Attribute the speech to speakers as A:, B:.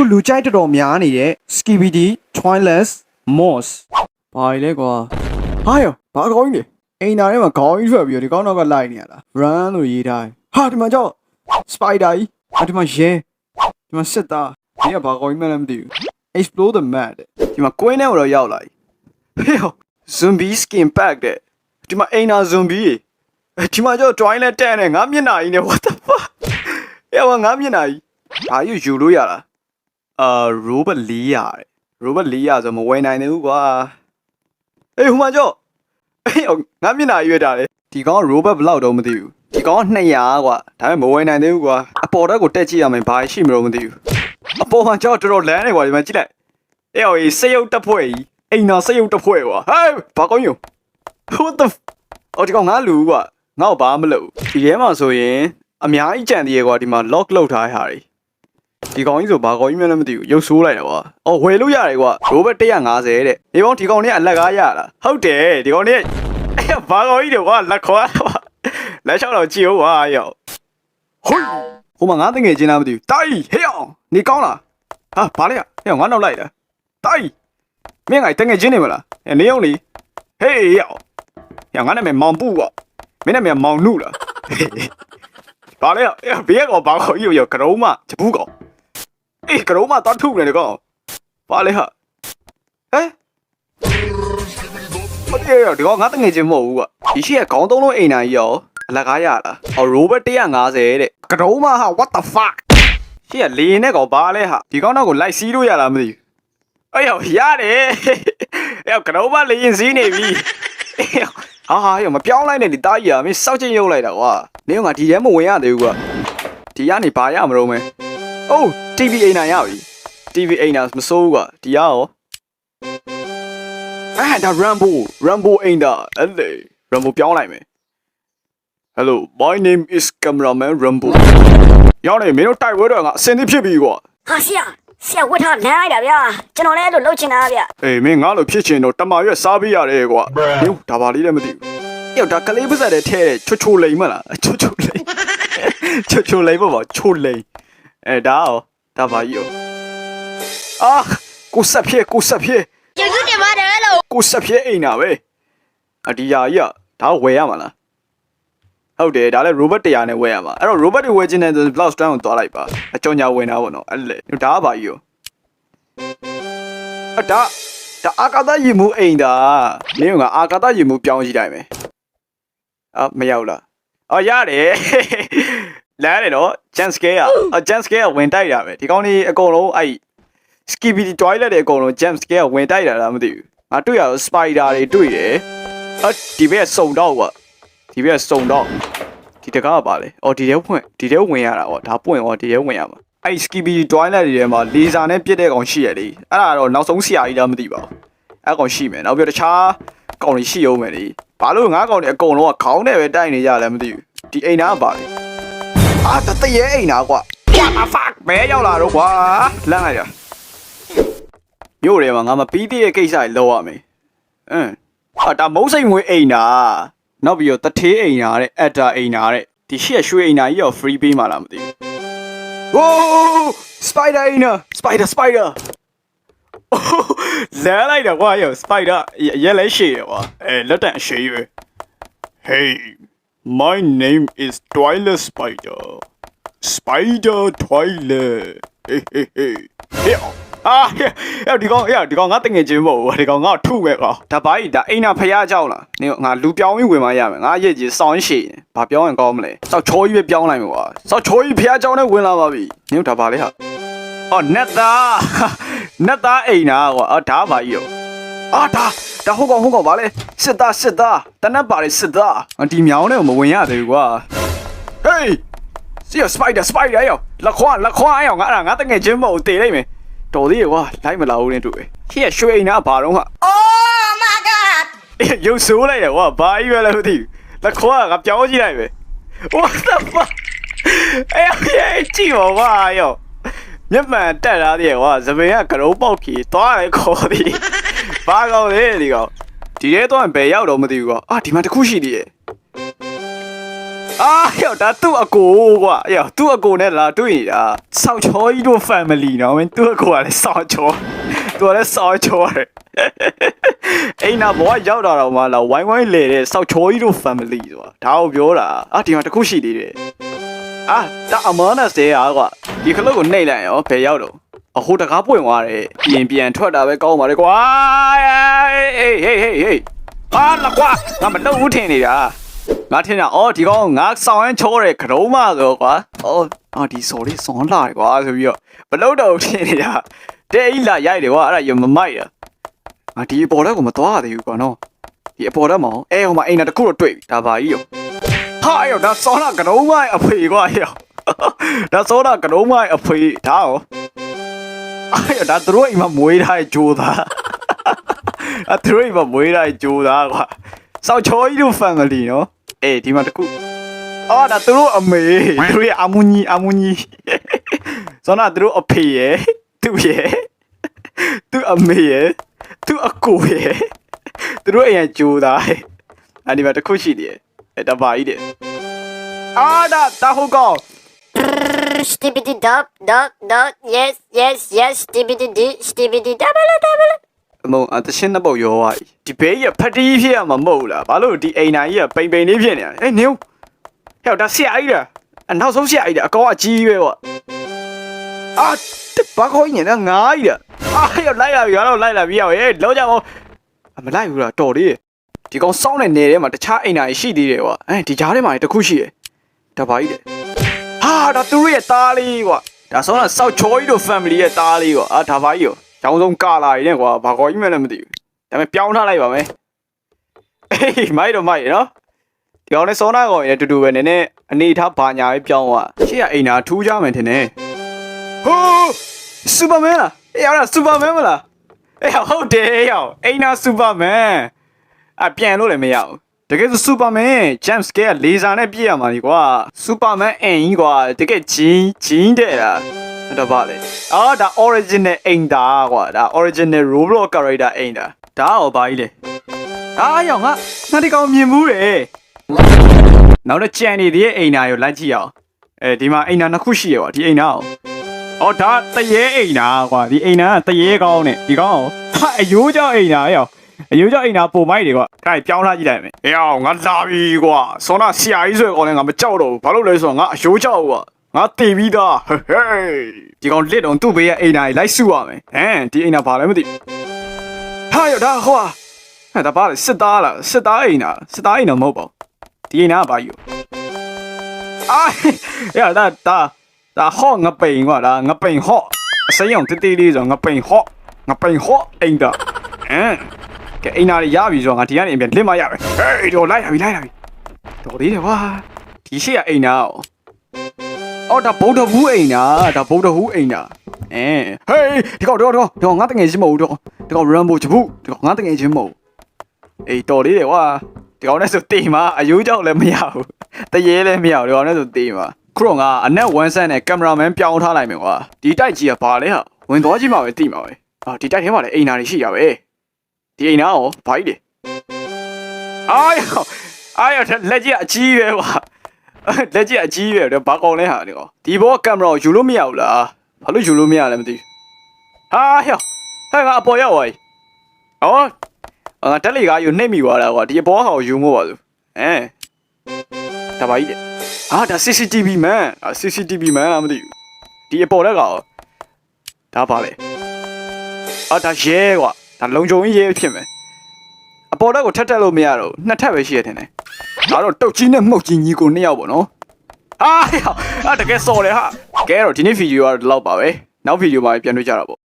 A: အခုလူကြိုက်တော်တော်များနေတဲ့ Skibidi Twiless Moss ဘာလဲကွာဟာယောဘာကောင်းကြီးလဲအိမ်နာထဲမှာခေါင်းကြီးထွက်ပြီးတော့ဒီကောင်းတော့ကလိုက်နေရလား run လို့ရေးထားတယ်ဟာဒီမှာကြောက် spider ကြီးဟာဒီမှာရဲဒီမှာစစ်သားဒီကဘာကောင်းကြီးမှလည်းမသိဘူး explode the map တဲ့ဒီမှာကွင်းထဲကိုတော့ရောက်လာပြီဟေးယော zombie skin pack တဲ့ဒီမှာအိမ်နာ zombie ကြီးအဲဒီမှာကြောက် twilight တဲ့နဲ့ငါမျက်နှာကြီးနဲ့ what the fuck ယောငါမျက်နှာကြီးဘာယူယူလို့ရလား အာ robot 400တဲ့ robot 400ဆိုမဝယ်နိုင်သေးဘူးကွာအေးဟိုမှာကြော့အေးဟိုငါမျက်နှာရွေးတာလေဒီကောင်က robot ဘယ်လောက်တော့မသိဘူးဒီကောင်က200ကွာဒါပေမဲ့မဝယ်နိုင်သေးဘူးကွာအပေါ်တက်ကိုတက်ကြည့်ရမယ်ဘာရှိမလို့မသိဘူးအပေါ်မှာကြော့တော်တော်လမ်းနေကွာဒီမှာကြည့်လိုက်အေးဟိုစက်ရုပ်တက်ဖွဲ့ကြီးအိမ်နာစက်ရုပ်တက်ဖွဲ့ကွာဟဲ့ဘာကောင်းယုံ what the f- အော်ဒီကောင်ငါလူကွာငါ့ကိုဘာမှမလုပ်ဘူးဒီထဲမှာဆိုရင်အများကြီးကြံသေးရကွာဒီမှာ lock လုပ်ထားတဲ့ဟာတွေ ဒီကောင်ကြီးဆိုဘာကောင်ကြီးမှလည်းမသိဘူးရုပ်ဆိုးလိုက်တာကွာ။အော်ဝယ်လို့ရတယ်ကွာ။ရိုဘတ်150တဲ့။ဒီကောင်ဒီကောင်လေးကအလက်ကားရလား။ဟုတ်တယ်ဒီကောင်လေးအဲ့ဘာကောင်ကြီးတွေကွာလက်ခွာကွာ။လက်ချောက်တော့ကြည့်ဦးကွာရောက်။ဟိုဟိုမှာငါတငယ်ချင်းလားမသိဘူး။တိုက်ဟေးအောင်နေကောင်းလား။ဟာဘာလဲဟေးအောင်ငါနောက်လိုက်တာ။တိုက်မင်းငါတငယ်ချင်းနေမလား။အဲနေအောင်လေ။ဟေးရောက်။ညငါနာမည်မောင်ပူကွာ။မင်းနာမည်မောင်နုလား။ဘာလဲအေးဘေးကောင်ဘာကောင်ကြီးရောကရုံးမချပူးကောင် အေးကရုံးမတတ်ထုနေတယ်ကောင်ပါလေဟာဟဲမတည့်ရဒီကောင်ငါတငယ်ချင်းမဟုတ်ဘူးကွာဒီရှိကခေါင်းသုံးလုံးအိမ်နာကြီးရောအလကားရလားအော်ရိုဘတ်150တဲ့ကရုံးမဟာ what the fuck ရှိကလေရင်နဲ့ကောင်ပါလဲဟာဒီကောင်တော့ကိုလိုက်စီးလို့ရလားမသိဘူးအေးရောရတယ်အေးကရုံးမလေရင်စီးနေပြီအေးရောဟာဟာရောမပြောင်းလိုက်နဲ့ဒီတားကြီးอ่ะမင်းစောက်ချင်းရုပ်လိုက်တာကွာနင်းကဒီထဲမဝင်ရသေးဘူးကွာဒီကနေဘာရမလို့မဲအိုး TV အိမ်နာရပြီ TV အိမ်နာမစိုးဘူးကွာဒီရရောအဲ့ဒါ Rambo Rambo အိမ်နာအဲ့လေ Rambo ပြောင်းလိုက်မယ် Hello my name is cameraman Rambo ရောက်နေမင်းတို့တိုက်ဝဲတော့ငါအစင်းသစ်ဖြစ်ပြီကွာ
B: ဟာဆရာဆရာဝတ်ထားလမ်းလိုက်တာဗျာကျွန်တော်လည်းအဲ့လိုလှုပ်ချင်တာဗျာ
A: အေးမင်းငါလိုဖြစ်ချင်တော့တမာရွက်စားပေးရတယ်ကွာဟင်းဒါပါလေးလည်းမသိဘူးယောဒါကလေးပါစက်တဲ့ထဲချွတ်ချိုလိမ်မလားချွတ်ချိုလိမ်ချွတ်ချိုလိမ်ပေါ့ပါချိုလိမ်အဲဒါရော ဒါပါကြီးရောအာကိုဆက်ဖြစ်ကိုဆက်ဖြစ်
B: ကျေးဇူးတင်ပါတယ်လို့
A: ကိုဆက်ဖြစ်အိမ်နာပဲအဒီယာကြီးကဒါဝယ်ရမှာလားဟုတ်တယ်ဒါလည်း robot 100နဲ့ဝယ်ရမှာအဲ့တော့ robot တွေဝယ်ခြင်းနဲ့ blouse stand ကိုသွားလိုက်ပါအကြောညာဝင်တာပေါ့နော်အဲ့လေဒါကပါကြီးရောအဒါဒါအာကာသယင်မှုအိမ်ဒါမင်းကအာကာသယင်မှုပြောင်းကြည့်လိုက်မယ်အာမရောက်လားအော်ရတယ် လဲတယ်နော် jump scare อ่ะ jump scare ဝင်တိုက်တာပဲဒီကောင်းလေးအကုန်လုံးအဲ့ skibidi toilet တွေအကုန်လုံး jump scare ဝင်တိုက်တာလားမသိဘူးငါတွေ့ရတော့ spider တွေတွေ့တယ်အဒီဘက်စုံတော့ကွာဒီဘက်စုံတော့ဒီတကားကပါလေအော်ဒီထဲဖွင့်ဒီထဲဝင်ရတာပေါ့ဒါပွင့်ရောဒီထဲဝင်ရမှာအဲ့ skibidi toilet တွေထဲမှာလေဆာနဲ့ပြစ်တဲ့ကောင်ရှိရလေအဲ့ဒါတော့နောက်ဆုံးဆရာကြီးလားမသိပါဘူးအဲ့ကောင်ရှိမယ်နောက်ပြီးတော့တခြားကောင်တွေရှိအောင်မယ်လေဘာလို့ငါးကောင်တွေအကုန်လုံးကခေါင်းနဲ့ပဲတိုက်နေကြလဲမသိဘူးဒီအိမ်သားကပါလေ အာတတရဲအိမ်သားကွာ what the fuck ဘယ်ရောက်လာတော့ကွာလမ်းလိုက်တာမြို့ထဲမှာငါမပြီးသေးတဲ့ကိစ္စတွေလုပ်ရမယ်။အင်းဟာဒါမုံစိတ်ငွေအိမ်နာနောက်ပြီးတော့တထေးအိမ်နာတဲ့အက်တာအိမ်နာတဲ့ဒီရှက်ရွှေအိမ်နာကြီးရော free ပေးမှလားမသိဘူး။ Whoa spider အိမ်နာ spider spider လဲလိုက်တော့ကွာရော spider ရဲလဲရှေ့ရကွာအဲလက်တန်ရှေ့ရွယ် Hey my name is Twilight Spider Spider Twilight hey hey hey hey အာဟဲ့ဒီကောင်ဟဲ့ဒီကောင်ငါတငယ်ချင်းမဟုတ်ဘူးဒီကောင်ငါထုမဲ့ကောင်ဒါဘာကြီးဒါအိမ်နာဖျားကြောက်လားနေငါလူပြောင်းပြီးဝင်မရမယ်ငါရဲ့ကြီးစောင်းရှည်ဘာပြောရင်ကောင်းမလဲစောက်ချောကြီးပဲပြောင်းလိုက်မှာကွာစောက်ချောကြီးဖျားကြောင်းနဲ့ဝင်လာပါပြီနေဒါဘာလဲဟာအော်နက်သားနက်သားအိမ်နာကွာအော်ဒါဘာကြီးရော အာဒါဒါဟုတ်ကောင်ဟုတ်ကောင်ဗာလဲစစ်သားစစ်သားတနက်ပါလေစစ်သားဒီမြောင်းနဲ့မဝင်ရသေးဘူးကွာ Hey စီရစပိုက်ဒါစပိုက်ဒါယောလက်ခွာလက်ခွာယောငါအဲ့ဒါငါတငယ်ချင်းမဟုတ်တေးလိုက်မယ်တော်သေးရကွာလိုက်မလာဘူးနဲ့တူပဲဟိရရွှေအိမ်နာဘာတော့ဟာ
B: Oh my god
A: ရုပ်ဆိုးလိုက်ရကွာဘာကြီးပဲလဲမသိဘူးလက်ခွာကပြောင်းကြည့်လိုက်ပဲ What the fuck အဲ့အဲ့ကြည့်ပါကွာယောမျက်မှန်တက်လာတယ်ကွာသပင်ကကရုံးပေါက်ခီသွားတယ်ခေါ်သည် ဘာကောင်းလဲဒီကောင်ဒီထဲတော့ဘယ်ရောက်တော့မသိဘူးကွာအာဒီမှာတစ်ခုရှိသေးရဲ့အာယောဒါသူ့အကိုကွာယောသူ့အကိုနဲ့လာတွေ့နေတာဆောက်ချောကြီးတို့ family နော်မင်းသူ့အကိုကလည်းဆောက်ချောသူကလည်းဆောက်ချောတယ်အိမ်နာဘောကရောက်တာတော့မှလာဝိုင်းဝိုင်းလေတဲ့ဆောက်ချောကြီးတို့ family ဆိုတာဒါကိုပြောတာအာဒီမှာတစ်ခုရှိသေးတယ်အာဒါအမနာစေအားကွာဒီခလုတ်ကိုနှိပ်လိုက်ရောဘယ်ရောက်တော့ အဟိုတကားပွင့်သွားတယ်ပြင်ပြန်ထွက်တာပဲကောင်းပါလေကွာဟေးဟေးဟေးဟေးအာလာကွာငါမလုပ်ဘူးထင်နေတာငါထင်တာအော်ဒီကောင်ငါဆောင်းရမ်းချောတယ်ခရုံးမဆိုကွာအော်အော်ဒီစော်လေးစောင်းလာတယ်ကွာဆိုပြီးတော့မလုပ်တော့ဘူးထင်နေတာတဲ့အိလာရိုက်တယ်ကွာအဲ့ဒါရမမိုက်တာငါဒီအပေါ်တက်ကိုမသွားရသေးဘူးကွာနော်ဒီအပေါ်တက်မအောင်အဲဟိုမှာအိမ်နာတစ်ခုတော့တွေ့ပြီဒါပါကြီးရောဟာရောဒါစောင်းလာခရုံးမအဖေကွာရောဒါစောလာခရုံးမအဖေဒါရော အဲ့ဒါသူတို့အိမ်မှာမွေးထားတဲ့ဂျိုးသားအသူတို့အိမ်မှာမွေးထားတဲ့ဂျိုးသားကွာစောက်ချောကြီးတို့ family နော်အေးဒီမှာတခုအော်ဒါသူတို့အမေသူတို့ရဲ့အမူညီအမူညီစောနာသူတို့အဖေရဲ့သူ့ရဲ့သူ့အမေရဲ့သူ့အကိုရဲ့သူတို့အရင်ကြိုးသားရဲ့အဒီမှာတခုရှိတယ်အဲတပါကြီးတယ်အာဒါတာဟုတ်ကော
B: Stibidi dop dop dop yes yes yes stibidi di stibidi double double
A: အမုံအတရှင်းနှစ်ပုတ်ရောသွားပြီဒီဘေးကြီးကဖတ်တီးဖြစ်ရမှာမဟုတ်ဘူးလားဘာလို့ဒီအိမ်နိုင်ကြီးကပိန်ပိန်လေးဖြစ်နေရလဲအေးနင်းဟဲ့ဒါဆရာကြီးလားအနောက်ဆုံးဆရာကြီးလားအကောင်အကြီးပဲပေါ့အာဘာခေါ်နေလဲငားကြီးလားအာဟဲ့လိုက်လာပြီကတော့လိုက်လာပြီရောဟဲ့လောက်ကြအောင်အမလိုက်ဘူးလားတော်လေးဒီကောင်စောင်းတဲ့နေထဲမှာတခြားအိမ်နိုင်ရှိသေးတယ်ကွာအဲဒီကြားထဲမှာတခုရှိတယ်ဒါပါကြီးတယ်ဟာ ဒါသူတို့ရဲ့သားလေးကွာဒါဆိုတော့စောက်ချောကြီးတို့ family ရဲ့သားလေးကွာအာဒါပါကြီးရောကျောင်းဆုံးကာလာရင်းနဲ့ကွာဘာကောကြီးမှလည်းမသိဘူးဒါပေမဲ့ပြောင်းထားလိုက်ပါမယ်အေးမိုက်တော့မိုက်ရနော်ဒီကောင်နဲ့စောနာကောင်ရတူတူပဲနည်းနည်းအနေထားဘာညာပဲပြောင်းသွားရှေ့ကအိမ်နာထူးကြမယ်ထင်တယ်ဟိုးစူပါမန်လားအေးအဲ့ဒါစူပါမန်မလားအေးဟုတ်တယ်ရောက်အိမ်နာစူပါမန်အပြန်လို့လည်းမရဘူး တကယ်ဆိုစူပါမန်ဂျမ်စကဲလေဆာနဲ့ပြည့်ရမှာလေကွာစူပါမန်အင်ကြီးကွာတကယ်ဂျင်းဂျင်းတဲ့လားအဲ့တော့ဗာလေအော်ဒါ original အိမ်တာကွာဒါ original roblox character အိမ်တာဒါရောဘာကြီးလဲအားရောငါငါဒီကောင်မြင်ဘူးတယ်နောက်တော့ကြံနေသေးတဲ့အိမ်နာကိုလိုက်ကြည့်အောင်အဲဒီမှာအိမ်နာနှစ်ခုရှိရကွာဒီအိမ်နာကိုအော်ဒါတရေအိမ်နာကွာဒီအိမ်နာကတရေကောင်းနဲ့ဒီကောင်ကိုဟာအယိုးကြောင့်အိမ်နာရော အယိုးကြောင့်အိမ်နာပုံမိုက်တွေကွာခိုင်ပြောင်းထားကြည့်လိုက်မယ်အေးအောင်ငါလာပြီကွာစောနာဆရာကြီးဆိုရကောင်လည်းငါမကြောက်တော့ဘူးဘာလို့လဲဆိုတော့ငါအယိုးကြောက်ကွာငါတည်ပြီးသားဟေးဟေးဒီကောင်လစ်တော့သူ့ဘေးရဲ့အိမ်နာကြီးလိုက်စုရမယ်ဟမ်ဒီအိမ်နာဘာလဲမသိဘူးဟာရဒါဟွာဟဲ့ဒါပါလေစစ်သားလားစစ်သားအိမ်နာစစ်သားအိမ်နာမဟုတ်ပါဘူးဒီအိမ်နာကဘာယူအာရဒါဒါဒါဟော့ငပိန်ကွာဒါငပိန်ဟော့အစိမ်းအောင်တေးသေးလေးဆိုငပိန်ဟော့ငပိန်ဟော့အိမ်တာဟမ် ကဲအိမ်နာရပြီဆိုတော့ငါဒီကနေပြန်လစ်မရပဲဟေးတော့လိုက်လာပြီလိုက်လာပြီတော်သေးတယ်ကွာဒီရှိရအိမ်နာ哦အော်ဒါဗုဒ္ဓဘူးအိမ်နာဒါဗုဒ္ဓဘူးအိမ်နာအဲဟေးဒီကောင်တော့တော့တော့ငါတငယ်ချင်းမဟုတ်တော့ဒီကောင်ရမ်ဘိုချဘူးဒီကောင်ငါတငယ်ချင်းမဟုတ်အေးတော်လေးတယ်ကွာဒီကောင်နဲ့ဆိုတေးမှာအယိုးကြောက်လည်းမရဘူးတရေလည်းမရဘူးဒီကောင်နဲ့ဆိုတေးမှာခုတော့ငါအနက်ဝမ်းဆန်းနဲ့ကင်မရာမန်ပြောင်းထားလိုက်မယ်ကွာဒီတိုက်ကြီးကဘာလဲဟာဝင်သွားကြည့်မှပဲသိမှာပဲအာဒီတိုက်ထဲမှာလည်းအိမ်နာတွေရှိရပဲ ဒီအိမ်နာရောဘာကြီးလဲအာယောအာယောလက်ကြီးအကြီးပဲကွာလက်ကြီးအကြီးပဲဘာကောင်လဲဟာဒီကောင်ဒီဘောကင်မရာကိုယူလို့မရဘူးလားဘာလို့ယူလို့မရလဲမသိဘူးဟာယောဟဲ့ငါအပေါ်ရောက်သွားပြီအော်ငါတက်လေကားယူနှိမ့်မိသွားတာကွာဒီအပေါ်ဟာကိုယူမို့ပါသူအဲဒါပါကြီးတဲ့အာဒါ CCTV man အာ CCTV man လားမသိဘူးဒီအပေါ်လက်ကရောဒါပါလေအာဒါရဲကွာ ဒါလုံခြုံရေးရဲဖြစ်မယ်အပေါ်လက်ကိုထက်တက်လို့မရတော့ဘူးနှစ်ထပ်ပဲရှိရတဲ့နဲ့ဒါတော့တုတ်ကြီးနဲ့မှုတ်ကြီးညီကိုနှစ်ယောက်ပေါ့နော်အာအာတကယ်စော်တယ်ဟာကဲတော့ဒီနေ့ဗီဒီယိုကတော့ဒီလောက်ပါပဲနောက်ဗီဒီယိုမှာပြန်တွေ့ကြတာပေါ့